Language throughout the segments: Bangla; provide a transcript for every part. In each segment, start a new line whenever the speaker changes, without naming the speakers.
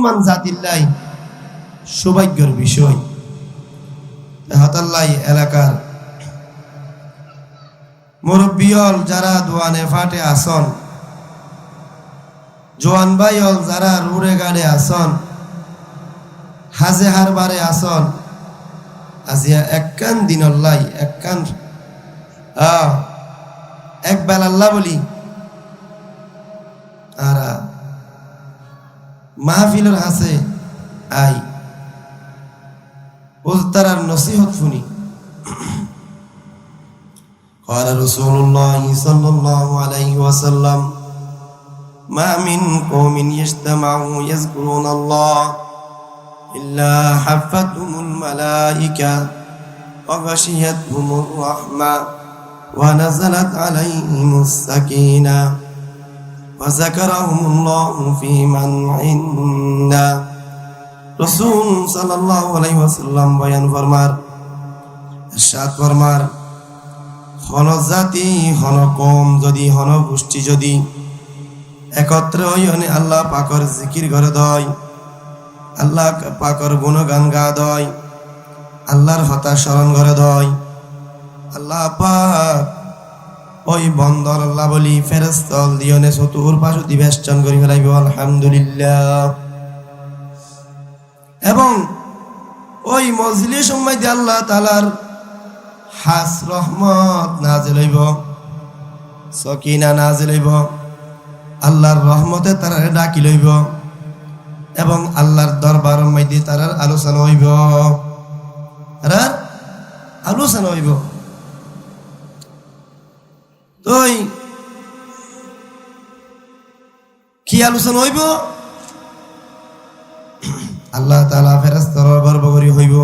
মুসলমান জাতিল্লাই সৌভাগ্যের বিষয়। হতাল্লাই এলাকার মুরব্বিয়ল যারা দোয়ানে ফাটে আসন, জোয়ান ভাইয়ল যারা রুড়ে গাড়ে আসন, হাজে হারবারে আসন, আজিয়া এককান দিনল্লাই এককান আহ, এক বেলাল্লাহ বলি আর মাহফিলের হাসে আই উজতারার নসিহত শুনি قال رسول الله صلى الله عليه وسلم ما من قوم يجتمعوا يذكرون الله إلا حفتهم الملائكة وغشيتهم الرحمة ونزلت عليهم السكينة وذكرهم الله في من عنده রসুল সাল্লাহ আলাইসাল্লাম বয়ান ফরমার সাত ফরমার হন জাতি হন কম যদি হন গোষ্ঠী যদি একত্রে হইনে আল্লাহ পাকর জিকির ঘরে দয় আল্লাহ পাকর গুণগান গা দয় আল্লাহর হতা স্মরণ ঘরে দয় আল্লাহ পাক ওই বন্দর আল্লাহ বলি ফেরস্তল দিয়নে চতুর পাশতি বেষ্টন করি ফেলাইব, আলহামদুলিল্লাহ। এবং ওই মজলিস সময় আল্লাহ তালার হাস রহমত নাজিল হইব, সকিনা নাজিল হইব, আল্লাহর রহমতে তারা ডাকি লইব এবং আল্লাহর দরবার মধ্যে তারার আলোচনা হইব। আলোচনা হইব। তুই কি আলোচনা হইব? আল্লাহ তালা ফেরেস্তার গর্ব করি হইব।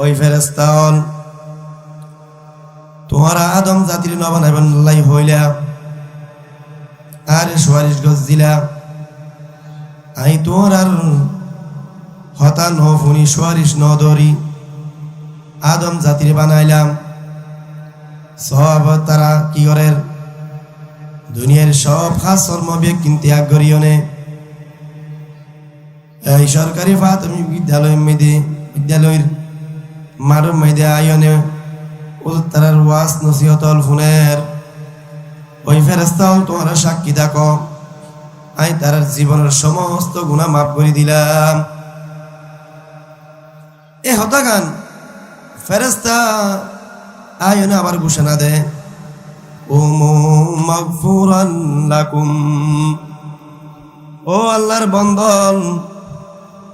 ওই ফেরেস্তাল তোমারা আদম জাতির নবান নবানাইবেন লাই হইলা আর সুয়ারিশ গছ দিলা আই তোর আর হতা ন ফুনি সুয়ারিশ ন ধরি আদম জাতির বানাইলাম। সব তারা কি করে? দুনিয়ার সব খাস কর্ম ব্যক্তি ত্যাগ করিয়নে এই সরকারি প্রাথমিক বিদ্যালয় মেয়েদে বিদ্যালয়ের মার মেয়েদে আয়নে তারার ওয়াস নসিহতল ফোনের। ওই ফেরেস্তাও তোমার সাক্ষী দেখো জীবনের সমস্ত গুণা মাফ করে দিলাম। এ হতাগান ফেরেস্তা আয়নে আবার ঘোষণা দে। ওমো মাগফুরান লাকুম। ও আল্লাহর বন্ধন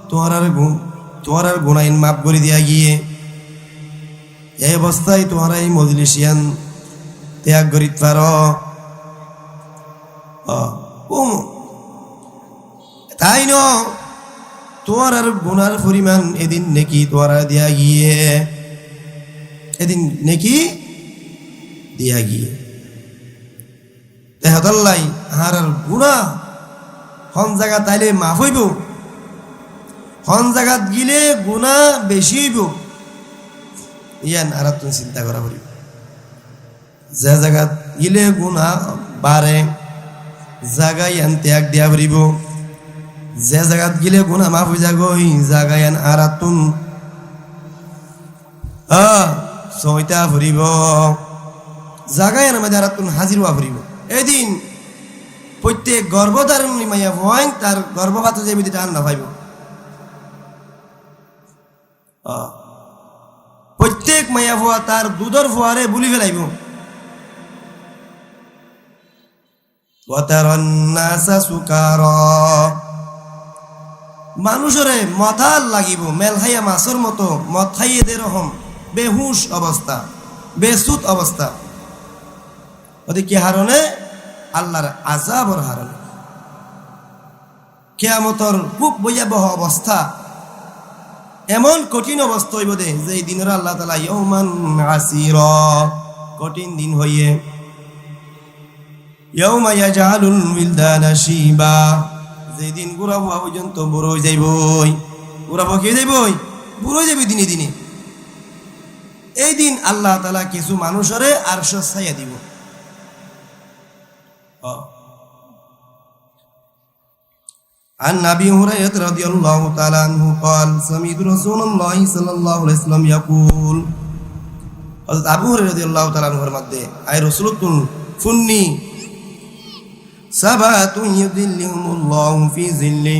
তোমার আর তোমার আর গুণাইন মাফ করে দিয়া গিয়ে এই অবস্থায় তোমার এই মজলিসিয়ান ত্যাগ করিত পার। তাই ন আর গুণার পরিমাণ এদিন নেকি তোমার দিয়া গিয়ে এদিন নেকি দিয়া গিয়ে। তেহাদল্লাই আর আর গুণা। হন জায়গা তাইলে মাফ হইব। হন জায়গাত গিলে গুণা বেশি হইব। ইয়ান আর তুমি চিন্তা করা পড়িব যে জায়গাত গিলে গুণা বাড়ে, জাগা ইয়ান ত্যাগ দিয়া পড়িব যে জায়গাত গিলে গুণা মাফ হয়ে যাগ ওই জাগা ইয়ান আর তুন সইতা ফুরিব জাগা ইয়ান আমাদের আর হাজির হওয়া ফুরিব এদিন প্রত্যেক গর্ভধারণী মাইয়া ভয় তার গর্ভপাত যে বিধি টান না পাইব। প্রত্যেক মাইয়া ভুয়া তার দুধর ফুয়ারে বুলি ফেলাইব মানুষরে মথাল লাগিব মেল খাইয়া মাছর মতো মদ খাইয়ে দে রকম বেহুশ অবস্থা, বেসুত অবস্থা। ওদের কি হারণে? আল্লাহর আজাবর হারণে। কেয়ামতর খুব ভয়াবহ অবস্থা, এমন কঠিন অবস্থা হইব দে, যে দিনের আল্লাহ তালা ইয়মান আসির কঠিন দিন হইয়ে। ইয়মা ইয়াজালুল বিলদানা শিবা যেদিন হওয়া পর্যন্ত বুড়ো যাইবই। হওয়া খেয়ে যাইবই? বুড়ো যাবে দিনে দিনে। এই দিন আল্লাহ তালা কিছু মানুষরে আর ছাইয়া দিব عن ابي هريره رضي الله تعالى عنه قال سمعت رسول الله صلى الله عليه وسلم يقول হযরত আবু হুরায়রা রাদিয়াল্লাহু তাআলা আনহুর মধ্যে আই রাসূলুল্লাহ ফুন্নি সাবাতুন ইউদিল্লিহুমুল্লাহু ফি জিল্লি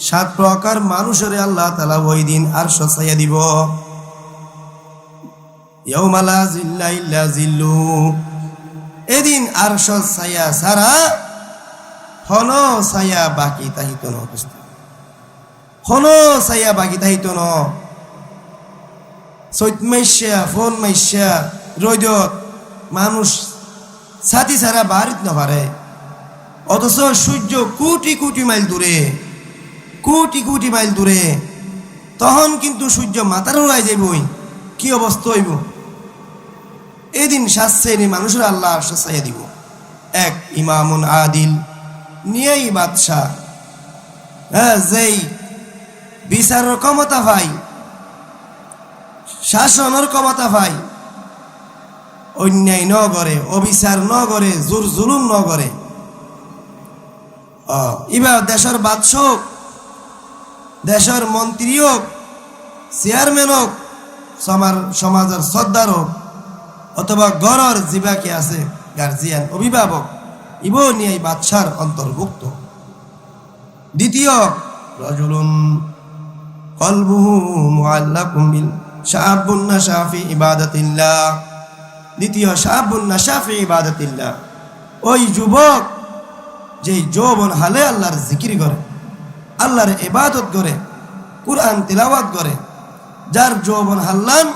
সাত প্রকার মানুষের আল্লাহ তাআলা ওই দিন আরশ ছায়া দিব ইয়াউমা লা জিল্লা এদিন আরশ ছায়া সারা হন ছায়া বাকি তাহিত ন হন ছায়া বাকি তাহিত ন চৈত ফোন মাইশা রৈদত মানুষ ছাতি ছাড়া বাড়িত নপারে অথচ সূর্য কোটি কোটি মাইল দূরে কোটি কোটি মাইল দূরে তখন কিন্তু সূর্য মাথার উড়াই যাবই। কি অবস্থা হইব? এদিন শাস্ত্রে মানুষের আল্লাহ আশ্বাসাইয়া দিব। এক, ইমামুন আদিল, নিয়েই বাদশাহ। হ্যাঁ যেই বিচারের ক্ষমতা ভাই শাসনের ক্ষমতা ভাই অন্যায় ন করে অবিচার ন করে জোর জুলুম ন করে এবার দেশের বাদশক দেশের মন্ত্রী হোক চেয়ারম্যান হোক সমাজের সর্দার হোক অথবা গড়র জীবাকে আছে গার্জিয়ান অভিভাবক ইব নিয়ে বাদশার অন্তর্ভুক্ত। দ্বিতীয়, রজুলুন কলবুহু মুআল্লাকুম বিল শাআবুন নাশাফি ইবাদাতিল্লাহ। দ্বিতীয় শাআবুন নাশাফি ইবাদাতিল্লাহ। ওই যুবক যে যৌবন হালে আল্লাহর জিকির করে, আল্লাহর ইবাদত করে, কুরআন তিলাওয়াত করে, যার যৌবন হাল্লান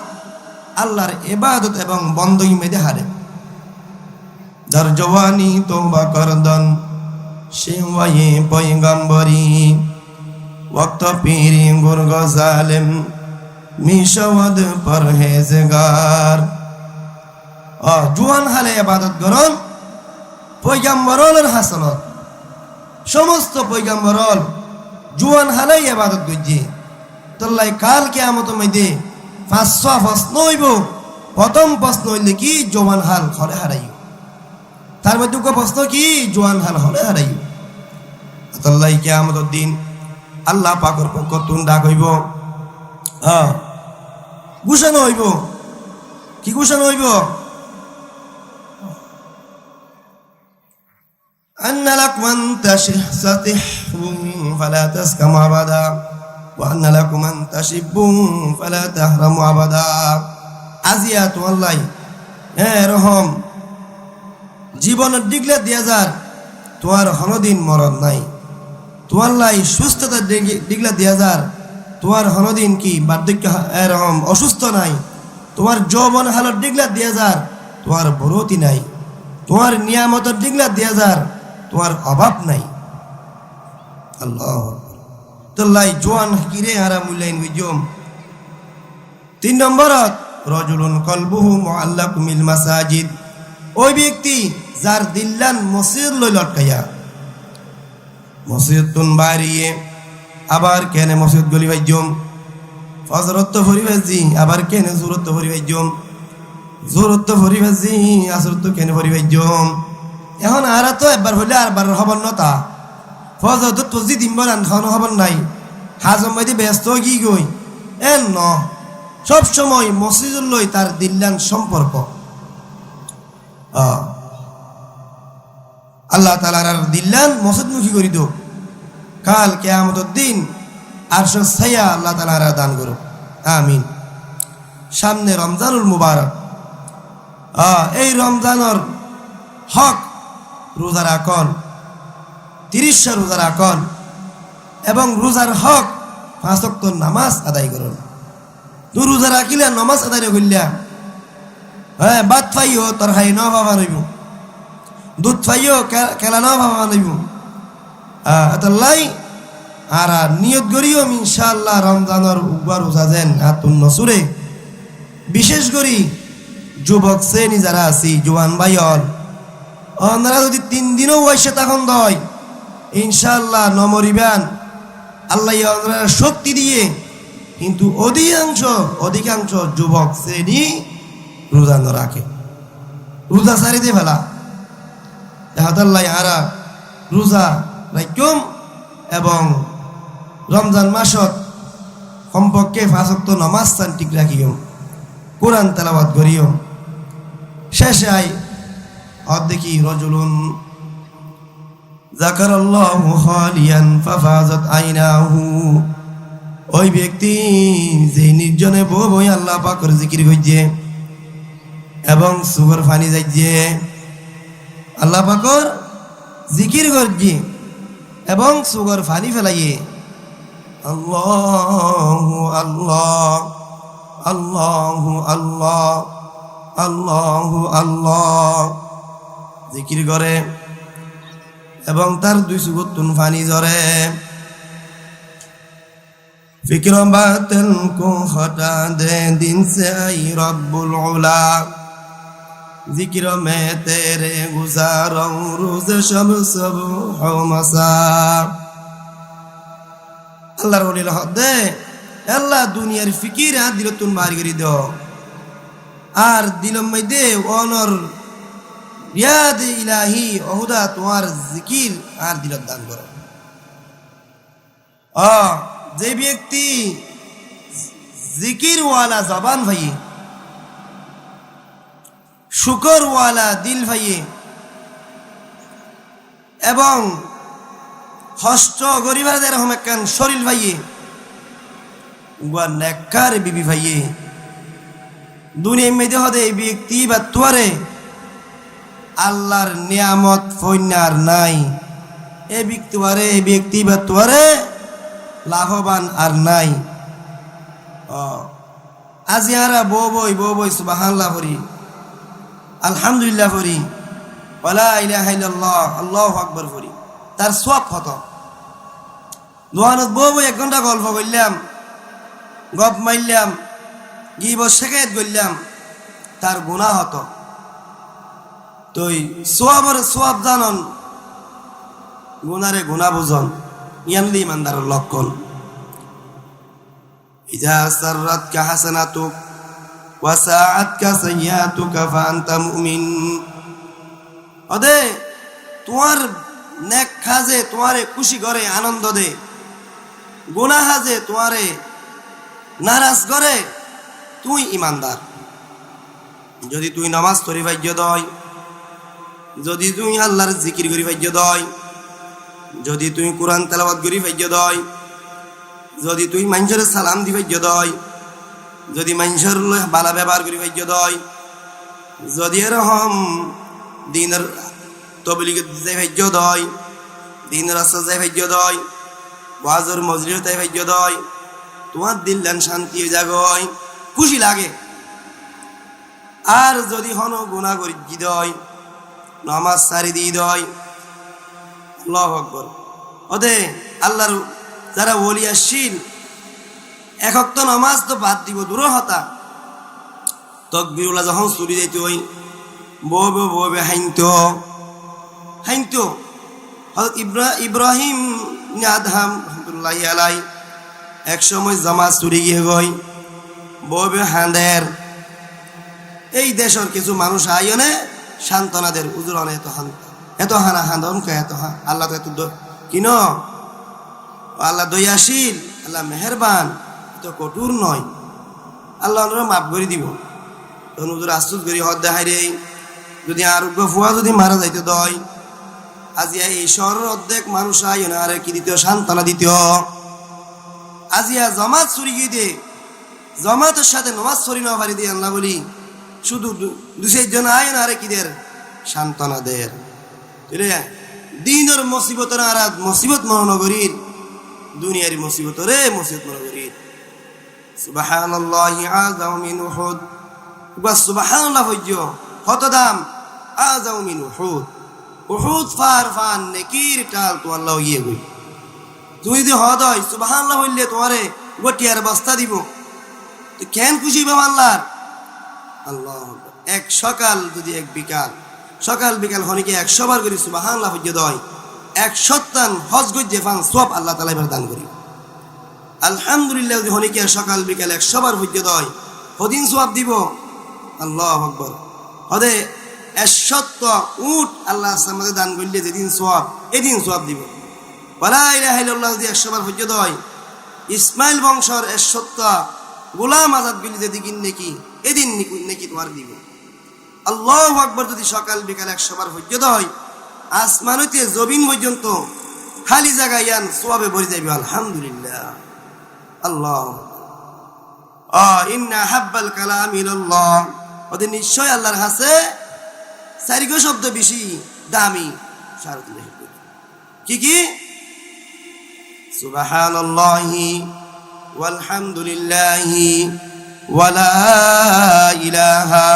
আল্লাহর এবাদত এবং বন্দই মেদে হারে। যার জওয়ানি তোবা করদন সে ওয়ে পয়গম্বরি ওয়াক্ত পীরি গুরগ জালেম মিশওয়াদ পরহেজগার। অ জুয়ান হালে ইবাদত করন পয়গম্বরলের হাসনত। সমস্ত পয়গম্বরল জুয়ান হালে ইবাদত করছে। তোল্লাই কাল কেয়ামত মধ্যে পাঁচশো প্রশ্ন হইব প্রথম প্রশ্ন হইলে কি জোয়ান হাল ঘরে হারাইব তার মধ্যে উক্ত প্রশ্ন কি জোয়ান হাল হলে হারাইব আল্লাহ কেয়ামত দিন আল্লাহ পাকর পক্ষ তুন ডাক হইব হ্যাঁ ঘোষণা হইব কি ঘোষণা হইব أن لكم أن تستحبوا فلا تسكموا أبدا وأن لكم أن تشبوا فلا تحرموا أبدا আজিয়া তোমাল্লাই হ্যাঁ রহম জীবনের ডিগলে দিয়া যার তোমার হনদিন মরণ নাই তোমার লাই সুস্থতা ডিগলা দিয়া যার তোমার হনদিন কি বার্ধক্য এরকম অসুস্থ নাই তোমার যৌবন হালত ডিগলা দিয়া যার তোমার বরতি নাই তোমার নিয়ামতের ডিগলা দিয়া যার তোমার অভাব নাই আল্লাহ তোল্লাই জোয়ান কিরে হারা মূল্যায়ন বুঝম তিন নম্বরত, রজুলুন কলবুহু মোয়াল্লা কুমিল মাসাজিদ। ওই ব্যক্তি যার দিল্লান মসজিদ লই লটকাইয়া। মসজিদ তুন বাড়িয়ে আবার কেনে মসজিদ গলি ভাইজম ফজরত ভরি ভাজি আবার কেনে জোরত ভরি ভাইজম জোরত ভরি ভাজি আসরত কেনে ভরি ভাইজম এখন আর তো একবার হইলে আর বার হবার নতা। ফজরত তো জি দিন বলান হবার নাই। হাজম বাইদি ব্যস্ত কি গই এ ন। সব সময় মসজিদুল লই তার দিল্লান সম্পর্ক। আল্লাহ তালার দিল্লান মসজিদমুখী করি দো কাল কেয়ামত দিন আর ছায়া আল্লাহ তালারা দান করো আমিন। সামনে রমজানুল মুবারক। এই রমজানের হক রোজা রাখন তিরিশটা রোজা রাখন এবং রোজার হক পাঁচক্ত নামাজ আদায় করুন। দু রোজা রাখিলে নামাজ আদায় করিলা হ্যাঁ বাদ পাইও তোর হাই ন বাবা রইব দুধ পাইও খেলা ন বাবা রইব লাই, আর নিয়ত করিও ইনশাআল্লাহ রমজানের উবার রোজা যেন হাতুন নসুরে বিশেষ করি যুবক শ্রেণি যারা আছি, জোয়ান ভাইয়ল ওনারা যদি তিন দিনও বয়সে তখন দয়, ইনশাআল্লাহ নমরিবান। আল্লাহ শক্তি দিয়ে, কিন্তু অধিকাংশ অধিকাংশ যুবক শ্রেণি রোজা ন রাখে। রোজা সারি দিয়ে ফেলা। হাতাল্লাই আরা রোজা রাইকম এবং রমজান মাসত কমপক্ষে ফাঁসক্ত নমাজ স্থান ঠিক রাখিও কোরআন তেলাবাদ করিও শেষে আই অর্ধেকি রজুলুন জাকার আল্লাহ ফাফাজাত আইনাহু। ওই ব্যক্তি যে নির্জনে বউ বই আল্লাহ পাকর জিকির হইছে এবং সুগর ফানি যাইছে। আল্লাহ পাকর জিকির করছে এবং সুগর ফানি ফেলাইয়ে। আল্লাহ আল্লাহ আল্লাহ আল্লাহ আল্লাহ আল্লাহ। জিকির করে এবং তার দুই সুগুতুন ফানি জরে ফিক্র বাতেন কো হটা দে দিন সে আই রব্বুল ওলা জিকির মে তেরে গুজার রোজ সব সব হমসা আল্লাহর ওলিল হদে আল্লাহ দুনিয়ার ফিকির আর দিল তুন বাড়ি করি দাও। আর দিলম দে অনর রিয়াদ ইলাহি, অহুদা তোমার জিকির আর দিলত দান করো। যে ব্যক্তি জিকিরওয়ালা জবান ভাইয়ে, শুকরওয়ালা দিল ভাইয়ে, এবং হস্ত গরিবার এরকম একখান শরীর ভাইয়ে উয়া নেককার বিবি ভাইয়ে দুনিয়া মেয়েদের হদে এই ব্যক্তি বা তোয়ারে আল্লাহর নিয়ামত ফৈনার নাই। এ ব্যক্তি এই ব্যক্তি বা লাভবান আর নাই। আজি হারা বউ বই বউ বই ভরি আলহামদুলিল্লাহ ভরি ইল্লাল্লাহ, আল্লাহু আকবার ভরি তার সব হত দোয়ানত বউ বই এক ঘণ্টা গল্প করলাম গপ মারলাম গিব শেখায়ত করলাম তার গুণা হতো তুই সোয়াবর সোয়াব জানন, গুনারে গুণা বুঝন, ইয়ানলি ইমানদারের লক্ষণ। ইজা সাররাতকা হাসানাতুক ওয়া সাআতকা সাইয়্যাতুকা ফাআনতা মুমিন। অদে, তোমার নেক খাজে তোমারে খুশি করে, আনন্দ দে। গুনাহ হাজে তোমারে নারাজ করে, তুই ইমানদার। যদি তুই নামাজ তরি ভাগ্য দয় যদি তুই আল্লাহর জিকির করি ভাগ্য দয়, যদি তুই কোরআন তেলাবাদ করি ভাগ্য দয়, যদি তুই মানুষের সালাম দি ভাগ্য দয়, যদি মানুষের বালা ব্যবহার করি ভাগ্য দয়, যদি এরকম দিনের তবলিগ যাই ভাগ্য দয় দিন রাস্তা যাই ভাগ্য দয়, ওয়াজর মজরিও তাই ভাগ্য দয়, তোমার দিল্লান শান্তি জাগয় খুশি লাগে। আর যদি হন গুণা দয় নমাজ সারি দিয়ে দয় আল্লাহ আকবর। ওদে, আল্লাহর যারা ওলিয়াশীল একক তো নামাজ তো বাদ দিব, দূর হতা। তকবিরুল্লাহ যখন চুরি যাইত, ওই ববে ববে হাইন্ত। হাইন্ত। হজরত ইব্রা, ইব্রাহিম আদহাম রহমতুল্লাহ আলাই এক সময় জামাজ চুরি গিয়ে গই ববে হাঁদের এই দেশের কিছু মানুষ আইনে সান্ত্বনাদের উজুরনে এত হান, এত হানা হান্দন কে এত হা আল্লাহ তো এত কিন আল্লাহ দয়াশীল, আল্লাহ মেহেরবান এত কঠোর নয়। আল্লাহ মাফ করে দিব। তখন উজুর আশ্চর্য করি হদ দেখাই রে, যদি আরোগ্য ফুয়া যদি মারা যাইতে দয় আজি এই শহরের অর্ধেক মানুষ আই আরে কি দ্বিতীয় সান্ত্বনা, দ্বিতীয়? আজিয়া জমাত চুরি গিয়ে দে, জমাতের সাথে নমাজ চুরি না পারি দিয়ে আল্লাহ বলি। শুধু দু- চারজন আয় না আরে কিদের? সান্ত্বনা দের? দিনের মুসিবতের আর মুসিবত মহানগরীর। দুনিয়ার মুসিবত রে মুসিবত মহানগরীর। উহুদ। বা সুবহানাল্লাহ হজ্জ কত দাম? আযাম মিন উহুদ। ফার ফান নেকির টাল তো আল্লাহ ইয়ে গই তুমি যদি হদ হয়, সুবহানাল্লাহ হইলে তোমারে গটিয়ার বস্তা দিব। তো কেন খুশি বাবা আল্লাহর আল্লাহ। এক সকাল যদি এক বিকাল, সকাল বিকাল হনিকে একশো বার করি সুবাহান হজ্জে দয় এক সত্তান হজ গজ্জে ফান সব আল্লাহ তালা এবার দান করি। আলহামদুলিল্লাহ, যদি হনিকে সকাল বিকাল একশো বার হজ্জে দয় হদিন সব দিব। আল্লাহ আকবর। হদে একশত্ব উঠ আল্লাহ সামনে দান করলে যেদিন সব এদিন সব দিব। ইল্লাল্লাহ, যদি একশো বার হয় ইসমাইল বংশর এসত্তা গোলাম আজাদ গুলি যদি কিন নাকি এদিন নাকি তোমার দিব। আল্লাহ আকবর যদি সকাল বিকাল একশো বার পর্যন্ত হয়, আসমান হইতে জবিন পর্যন্ত খালি জায়গা ইয়ান সোয়াবে ভরে যাবে আলহামদুলিল্লাহ। আল্লাহ ওদের নিশ্চয় শব্দ কি কি? ইলাহা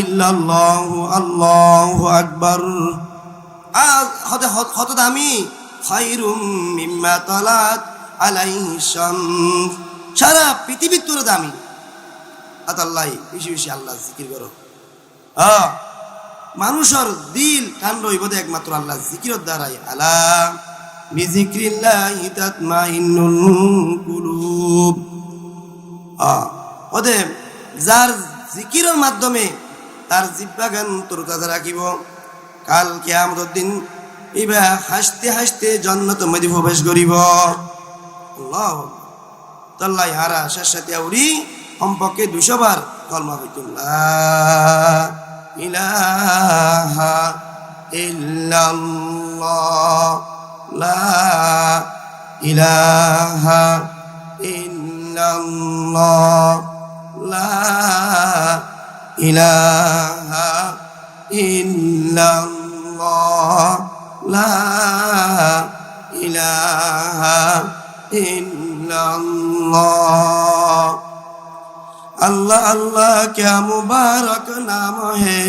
ইল্লাল্লাহু, আল্লাহু আকবার। আর হতে হত দামি খায়রুম মিম্মা তালাত আলাইহি শামস। সারা পৃথিবীর তোর দামি আতাল্লাই বেশি বেশি আল্লাহ জিকির করো। মানুষের দিল টান রইব দে একমাত্র আল্লাহ জিকিরের দ্বারাই। আলা বিজিক্রিল্লাহি তাতমাইন্নুল কুলুব। আহ ওদে যার জিকিরের মাধ্যমে তার জিব্বাগান তোর কাছে রাখিব। কাল কিয়ামতের দিন ইবা হাসতে হাসতে জন্নত মধ্যে প্রবেশ করিব। তাল্লাই হারা শেষাতে আউরি সম্পর্কে দুশো বার কলমা হইতুল্লাহ ইলাহা ইল্লাল্লাহ। লা ইলাহা ইল্লাল্লাহ। لا إله إلا الله لا إله إلا الله اللہ اللہ کیا مبارک نام ہے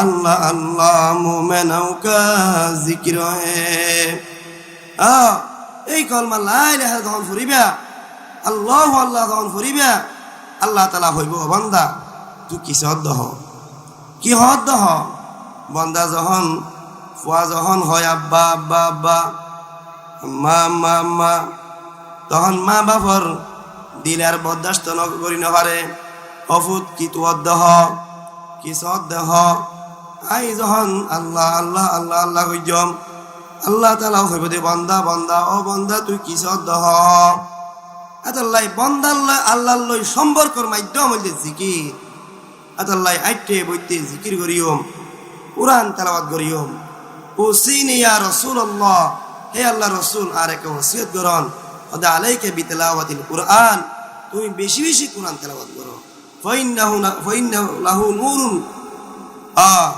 اللہ اللہ مومنوں کا ذکر ہے آ এই কলমা লাই লেখা তখন ফুরিবা আল্লাহ আল্লাহ তখন ফুরিবা আল্লাহ তালা হইব বন্দা, তুই কিস দহ কি হদ দহ বন্দা যখন, ফুয়া যখন হয়, আব্বা আব্বা আব্বা মা মা মা তখন মা বাপর দিলার বরদাস্ত করি নপারে অফুত, কি তু অদ্দহ কি সদ্দেহ আই যখন আল্লাহ আল্লাহ আল্লাহ আল্লাহ কইজম, আল্লাহ তালা হইব দে বন্দা বন্দা, ও বন্দা, তুই কি সদ্দহ আতাল্লাই বন্দাল্লাহ আল্লাহ লই সম্পর্কর মাধ্যম হইতে জিকির। আতাল্লাই আইটে বইতে জিকির করিয়ম, কোরআন তেলাওয়াত করিয়ম। ও সিনিয়া রসুল্লাহ হে আল্লাহ রসুল আর এক ওসিয়ত করন। ওদা আলাইকে বিতেলাওয়াতিল কুরআন, তুমি বেশি বেশি কুরআন তেলাওয়াত করো। ফাইন্নাহু ফাইন্নাহু লাহু নূরুন, আ,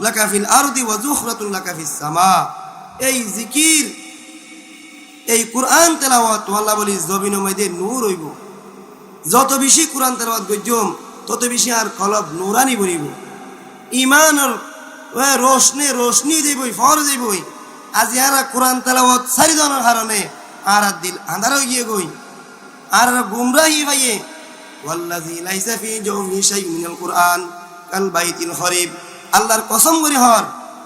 লাকা ফিল আরদি ওয়া যুখরাতুন লাকা ফিস সামা। এই জিকির এই কুরআন তেলাওয়াত আল্লাহ বলি মধ্যে নূর হইব। যত বেশি কুরআন তেলাওয়াত গজ্জম তত বেশি আর কলব নূরানি বনিব ইমানের রোশনে, রোশনি যাইবই ফর যাইবই আজি আর কোরআন তেলাওয়াত সারি জনের কারণে আর আর দিল আন্ধার গিয়ে গই। আর গুমরাহি ভাইয়ে, ওয়াল্লাযী লাইসা ফি জাওফি শাইউন মিনাল কুরআন কাল বাইতিল খরিব। আল্লাহর কসম করে হর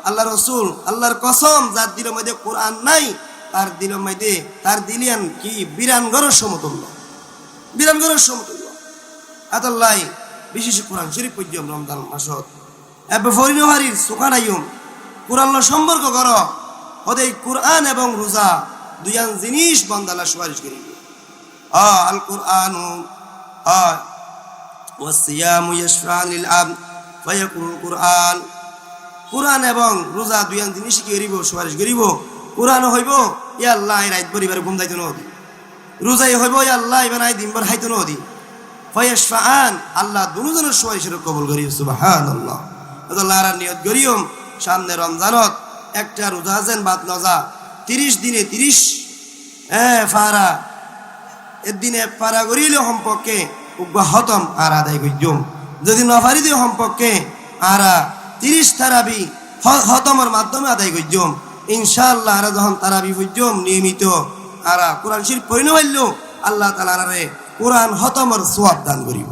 আল্লাহ রসুল, আল্লাহর কসম যার দিলের মধ্যে কোরআন নাই। তার দিলের মধ্যে তার দিলিয়ান কি? বিরানগরের সমতুল্য বিরানগরের সমতুল্য আতাল্লাই বিশেষ কোরআন শরীফ পর্যম রমজান মাসত। ফরিনহারির সুখানাইম কোরআন সম্পর্ক কর। ওদের কোরআন এবং রোজা দুইয়ান জিনিস বন্দালা সুপারিশ করিব আ, আল কোরআন কোরআন। কোরআন এবং রোজা দুইয়ান জিনিস কি করিব, সুপারিশ করিব? কোরআন হইব ইয়া আল্লাহ এই রাত পরিবার ঘুম দাইতে নদি রোজাই হইব ইয়া আল্লাহ ইবান আই দিনবার হাইতে নদি ফায়াশফা'আন, আল্লাহ দুজনের সুপারিশের কবুল করি সুবহানাল্লাহ। আল্লাহ আর নিয়ত করিয়ম সামনে রমজানত একটা রোজা আছেন, বাদ নজা, তিরিশ দিনে তিরিশ হ্যাঁ ফারা এর দিনে পারা করিলে সম্পর্কে উগ্বা আর আদায় করজম যদি নফারি দিয়ে সম্পর্কে, আরা তিরিশ তারাবি হতমের মাধ্যমে আদায় করজম ইনশাআল্লাহ আরা যখন তারা বিপুজম নিয়মিত আরা কোরআন পড়ি নইল আল্লাহ তালা আরে কোরআন হতমর সোয়াব দান করিব।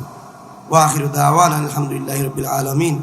ওয়াহির দাওয়ান আলহামদুলিল্লাহ রবিল আলমিন।